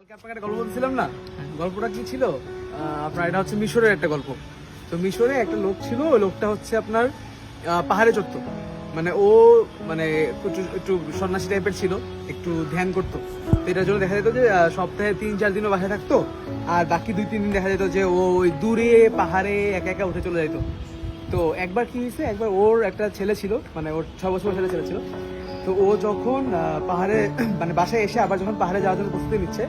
কালকে আপনাকে একটা গল্প বলছিলাম না? গল্পটা কি ছিল? আপনার এটা হচ্ছে মিশরের একটা গল্প। তো মিশরে একটা লোক ছিল, ওই লোকটা হচ্ছে আপনার পাহাড়ে চড়তো। মানে ও মানে একটু সন্ন্যাসী টাইপের ছিল, একটু ধ্যান করতো। এটার জন্য দেখা যেত যে সপ্তাহে তিন, চার দিনও বাসায় থাকতো, আর বাকি দুই, তিন দিন দেখা যেত যে, ও ওই দূরে, পাহাড়ে একা একা উঠে চলে যেত তো একবার কি হয়েছে, একবার ওর একটা ছেলে ছিল মানে ওর ছ বছর ছেলে ছেলে ছিল তো ও যখন পাহাড়ে মানে বাসায় এসে আবার যখন পাহাড়ে যাওয়ার জন্য প্রস্তুতি নিচ্ছে,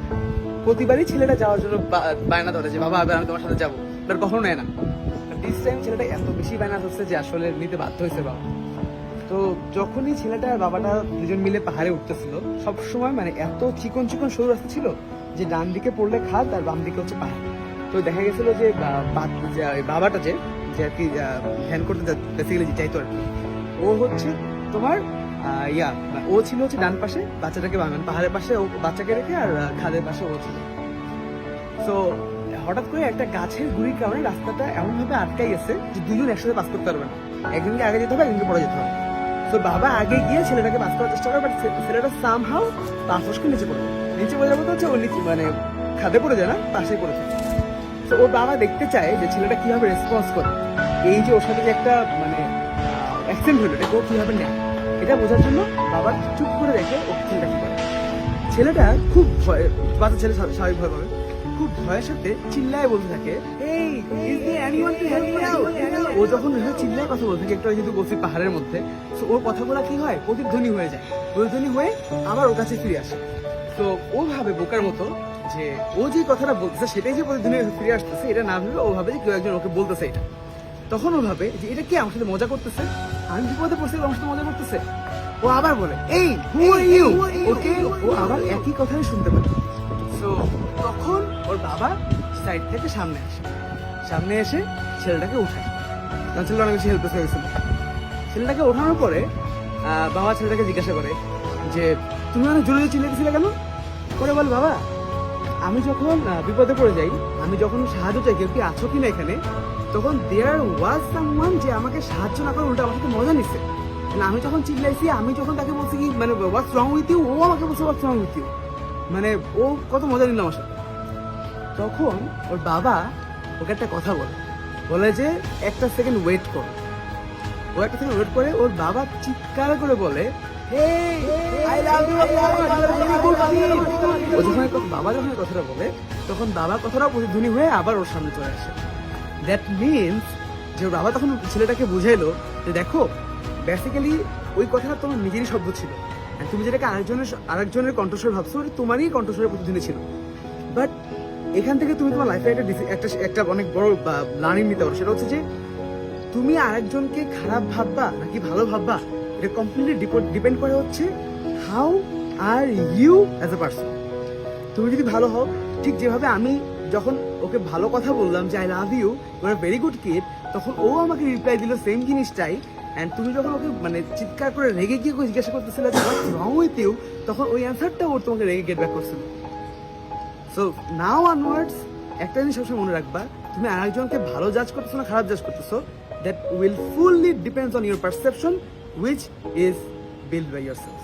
প্রতিবারই ছেলেটা যাওয়ার জন্য বায়না ধরে যে, বাবা আবার আমি তোমার সাথে যাব। তার কখনো নেয় না। দিস টাইম ছেলেটা এত বেশি বায়না ধরছে যে, আসলে নিতে বাধ্য হয়েছে বাবা। তো যখনই ছেলেটা বাবাটা দুজন মিলে পাহাড়ে উঠতেছিল সব সময় মানে এত চিকন চিকন সরু রাস্তা ছিল যে, ডান দিকে পড়লে খাদ আর বাম দিকে হচ্ছে পাহাড়। তো দেখা গেছিল যে বাবাটা যে যে আর কি ধ্যান করতে বেসিক্যালি চাইতো আর কি। ও হচ্ছে তোমার ইয়া, ও ছিল হচ্ছে ডান পাশে, বাচ্চাটাকে মানে পাহাড়ের পাশে ও বাচ্চাকে রেখে আর খাদের পাশে ও ছিল। তো হঠাৎ করে একটা গাছের গুড়ির কারণে রাস্তাটা এমন ভাবে আটকাই গেছে যে দুজন একসাথে পাস করতে পারবে না। একজনকে আগে যেতে হবে, একজনকে পরে যেতে হবে। তো বাবা আগে গিয়ে ছেলেটাকে পাস করার চেষ্টা করে বাট ছেলেটা সাম হাউ পা ফসকে নিচে পড়ে নিচে পড়ে যাব তো হচ্ছে ও নিচে মানে খাদে পড়ে যায় না, পাশেই পড়ে থাকে। তো ওর বাবা দেখতে চায় যে ছেলেটা কীভাবে রেসপন্স করে। এই যে ওর সাথে যে একটা মানে অ্যাক্সিডেন্ট হলো, এটা ও কীভাবে নেয়? এটা বোঝার জন্য বাবা চুপ করে দেখে ও ছেলেটা কি করে। ছেলেটা খুব ভয় বাচ্চা ছেলে স্বা- স্বাভাবিক ভয় পাবে। খুব ভয়ের সাথে চিল্লায় বলতে থাকে, এই, is there anyone to help me out?" ও যখন চিল্লায় কথা বলতে থাকে, একটু যেহেতু বলছি পাহাড়ের মধ্যে, তো ওর কথাগুলো কি হয়? প্রতিধ্বনি হয়ে যায়। প্রতিধ্বনি হয়ে আবার ওর কাছে ফিরে আসে। তো ও ভাবে বোকার মতো যে ও যে কথাটা বলতেছে, সেটাই যে প্রতিধ্বনি ফিরে আসতেছে, এটা না ভেবে ও ভাবে যে কেউ একজন ওকে বলতেছে এটা। তখন ও ভাবে যে এটা কি আমার সাথে মজা করতেছে? আমি বিপদে পড়ছি আমার সাথে মজা করতেছে। ও আবার বলে এই হু আর ইউ ওকে ও আবার একই কথাই শুনতে পারে তো তখন ওর বাবা সাইড থেকে সামনে আসে। সামনে এসে ছেলেটাকে উঠায় কারণ ছেলেটা অনেক বেশি হেল্পলেস হয়ে গেছিল। ছেলেটাকে ওঠানোর পরে বাবা ছেলেটাকে জিজ্ঞাসা করে যে তুমি অনেক জোরে জোরে চিল্লেছিলে কেন? করে বল বাবা আমি যখন বিপদে পড়ে যাই, আমি যখন সাহায্য চাই, কেউ কি আছো কিনা এখানে, তখন দেয়ার ওয়াজ সামওয়ান যে আমাকে সাহায্য না করে উল্টা আমার সাথে মজা নিচ্ছে মানে আমি যখন চিল্লাইছি, আমি যখন তাকে বলছি কি মানে ওয়াজ রং উইথ ইউ ও আমাকে বলছে হোয়াটস রং উইথ ইউ মানে ও কত মজা নিল আমার সাথে। তখন ওর বাবা ওকে একটা কথা বলে। বলে যে, একটা সেকেন্ড ওয়েট কর। ও একটা সেকেন্ড ওয়েট করে, ওর বাবা চিৎকার করে বলে ও যখন বাবা যখন কথাটা বলে, তখন বাবার কথাটাও প্রতিধ্বনি হয়ে আবার ওর সামনে চলে আসে। দ্যাট মিনস যে বাবা তখন ছেলেটাকে বুঝাইলো যে দেখো বেসিক্যালি ওই কথাটা তোমার নিজেরই শব্দ ছিল। তুমি যেটাকে আরেকজনের আরেকজনের কণ্ঠস্বর ভাবছ, ওটা তোমারই কণ্ঠস্বরের প্রতিধ্বনি ছিল। বাট এখান থেকে তুমি তোমার লাইফে একটা একটা একটা অনেক বড় লার্নিং নিতে পারো। সেটা হচ্ছে যে, তুমি আরেকজনকে খারাপ ভাববা নাকি ভালো ভাববা? এটা কমপ্লিটলি ডিপেন্ড করে হচ্ছে how are you as a person তুমি যদি ভালো হও, ঠিক যেভাবে আমি যখন ওকে ভালো কথা বললাম যে I love you you're very good kid তখন ও আমাকে রিপ্লাই দিল সেম জিনিসটাই। অ্যান্ড তুমি যখন ওকে মানে চিৎকার করে রেগে গিয়ে জিজ্ঞাসা করতেছিলে রং উইথ ইউ তখন ওই অ্যান্সারটা ওর তোমাকে রেগে গেট ব্যাক করছিল। সো নাও অনওয়ার্ডস একটা জিনিস সবসময় মনে রাখবা, তুমি আরেকজনকে ভালো জাজ করতেছো না খারাপ জাজ করতেছো that will fully depends on your perception which is built by yourself.